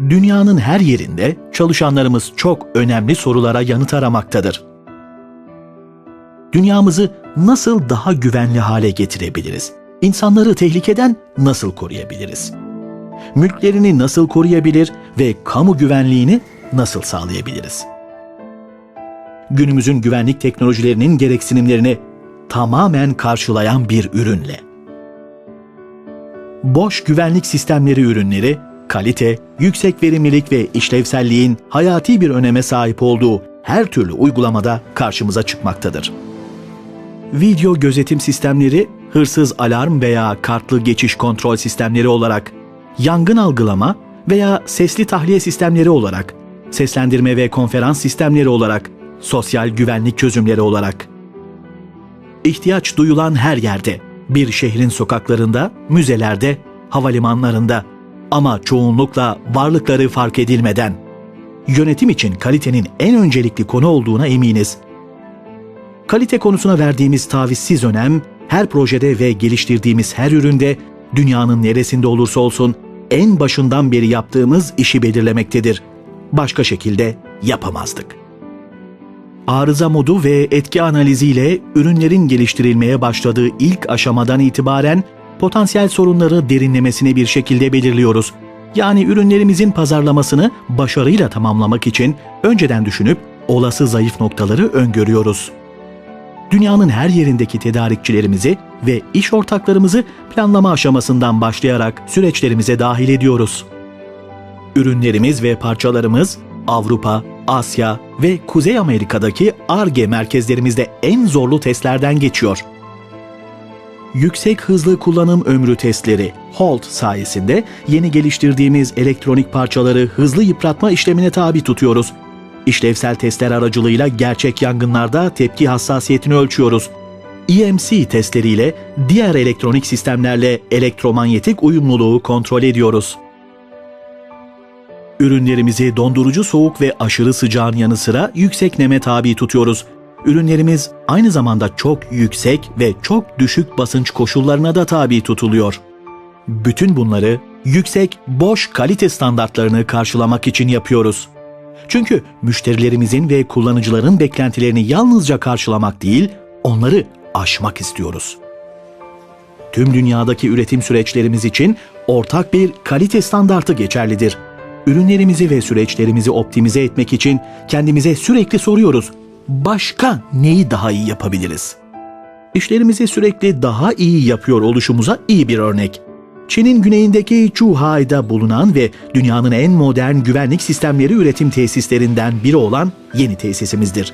Dünyanın her yerinde çalışanlarımız çok önemli sorulara yanıt aramaktadır. Dünyamızı nasıl daha güvenli hale getirebiliriz? İnsanları tehlikeden nasıl koruyabiliriz? Mülklerini nasıl koruyabilir ve kamu güvenliğini nasıl sağlayabiliriz? Günümüzün güvenlik teknolojilerinin gereksinimlerini tamamen karşılayan bir ürünle. Boş güvenlik sistemleri ürünleri, kalite, yüksek verimlilik ve işlevselliğin hayati bir öneme sahip olduğu her türlü uygulamada karşımıza çıkmaktadır. Video gözetim sistemleri, hırsız alarm veya kartlı geçiş kontrol sistemleri olarak, yangın algılama veya sesli tahliye sistemleri olarak, seslendirme ve konferans sistemleri olarak, sosyal güvenlik çözümleri olarak, ihtiyaç duyulan her yerde, bir şehrin sokaklarında, müzelerde, havalimanlarında ama çoğunlukla varlıkları fark edilmeden. Yönetim için kalitenin en öncelikli konu olduğuna eminiz. Kalite konusuna verdiğimiz tavizsiz önem, her projede ve geliştirdiğimiz her üründe dünyanın neresinde olursa olsun en başından beri yaptığımız işi belirlemektedir. Başka şekilde yapamazdık arıza modu ve etki analiziyle ürünlerin geliştirilmeye başladığı ilk aşamadan itibaren potansiyel sorunları derinlemesine bir şekilde belirliyoruz. Yani ürünlerimizin pazarlamasını başarıyla tamamlamak için önceden düşünüp olası zayıf noktaları öngörüyoruz. Dünyanın her yerindeki tedarikçilerimizi ve iş ortaklarımızı planlama aşamasından başlayarak süreçlerimize dahil ediyoruz. Ürünlerimiz ve parçalarımız Avrupa, Asya ve Kuzey Amerika'daki ARGE merkezlerimizde en zorlu testlerden geçiyor. Yüksek hızlı kullanım ömrü testleri HOLT sayesinde yeni geliştirdiğimiz elektronik parçaları hızlı yıpratma işlemine tabi tutuyoruz. İşlevsel testler aracılığıyla gerçek yangınlarda tepki hassasiyetini ölçüyoruz. EMC testleriyle diğer elektronik sistemlerle elektromanyetik uyumluluğu kontrol ediyoruz. Ürünlerimizi dondurucu soğuk ve aşırı sıcağın yanı sıra yüksek neme tabi tutuyoruz. Ürünlerimiz aynı zamanda çok yüksek ve çok düşük basınç koşullarına da tabi tutuluyor. Bütün bunları yüksek boş kalite standartlarını karşılamak için yapıyoruz. Çünkü müşterilerimizin ve kullanıcıların beklentilerini yalnızca karşılamak değil, onları aşmak istiyoruz. Tüm dünyadaki üretim süreçlerimiz için ortak bir kalite standartı geçerlidir ürünlerimizi ve süreçlerimizi optimize etmek için kendimize sürekli soruyoruz. Başka neyi daha iyi yapabiliriz? İşlerimizi sürekli daha iyi yapıyor oluşumuza iyi bir örnek. Çin'in güneyindeki Zhuhai'da bulunan ve dünyanın en modern güvenlik sistemleri üretim tesislerinden biri olan yeni tesisimizdir.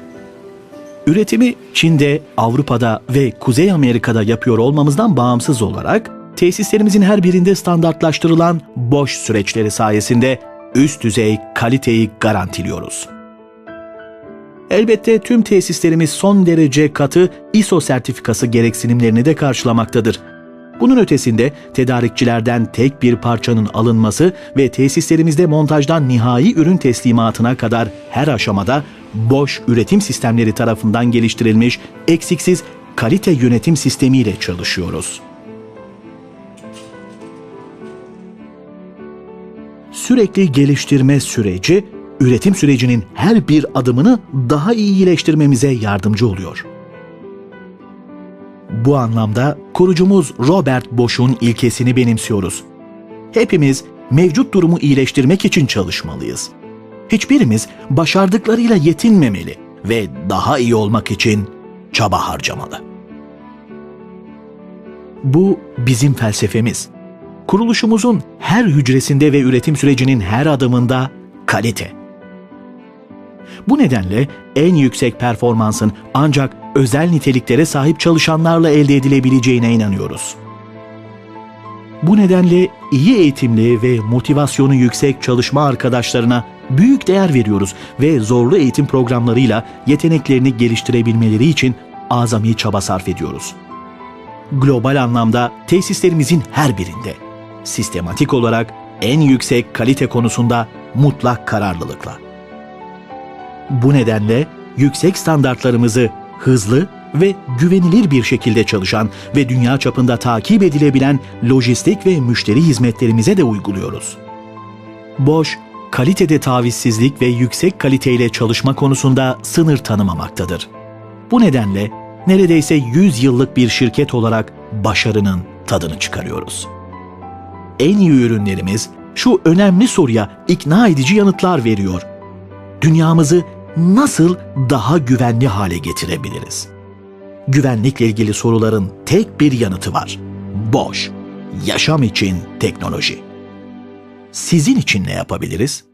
Üretimi Çin'de, Avrupa'da ve Kuzey Amerika'da yapıyor olmamızdan bağımsız olarak tesislerimizin her birinde standartlaştırılan boş süreçleri sayesinde üst düzey kaliteyi garantiliyoruz. Elbette tüm tesislerimiz son derece katı ISO sertifikası gereksinimlerini de karşılamaktadır. Bunun ötesinde tedarikçilerden tek bir parçanın alınması ve tesislerimizde montajdan nihai ürün teslimatına kadar her aşamada boş üretim sistemleri tarafından geliştirilmiş eksiksiz kalite yönetim sistemiyle çalışıyoruz. sürekli geliştirme süreci üretim sürecinin her bir adımını daha iyi iyileştirmemize yardımcı oluyor. Bu anlamda kurucumuz Robert Bosch'un ilkesini benimsiyoruz. Hepimiz mevcut durumu iyileştirmek için çalışmalıyız. Hiçbirimiz başardıklarıyla yetinmemeli ve daha iyi olmak için çaba harcamalı. Bu bizim felsefemiz kuruluşumuzun her hücresinde ve üretim sürecinin her adımında kalite. Bu nedenle en yüksek performansın ancak özel niteliklere sahip çalışanlarla elde edilebileceğine inanıyoruz. Bu nedenle iyi eğitimli ve motivasyonu yüksek çalışma arkadaşlarına büyük değer veriyoruz ve zorlu eğitim programlarıyla yeteneklerini geliştirebilmeleri için azami çaba sarf ediyoruz. Global anlamda tesislerimizin her birinde sistematik olarak en yüksek kalite konusunda mutlak kararlılıkla. Bu nedenle yüksek standartlarımızı hızlı ve güvenilir bir şekilde çalışan ve dünya çapında takip edilebilen lojistik ve müşteri hizmetlerimize de uyguluyoruz. Bosch, kalitede tavizsizlik ve yüksek kaliteyle çalışma konusunda sınır tanımamaktadır. Bu nedenle neredeyse 100 yıllık bir şirket olarak başarının tadını çıkarıyoruz. En iyi ürünlerimiz şu önemli soruya ikna edici yanıtlar veriyor. Dünyamızı nasıl daha güvenli hale getirebiliriz? Güvenlikle ilgili soruların tek bir yanıtı var. Boş. Yaşam için teknoloji. Sizin için ne yapabiliriz?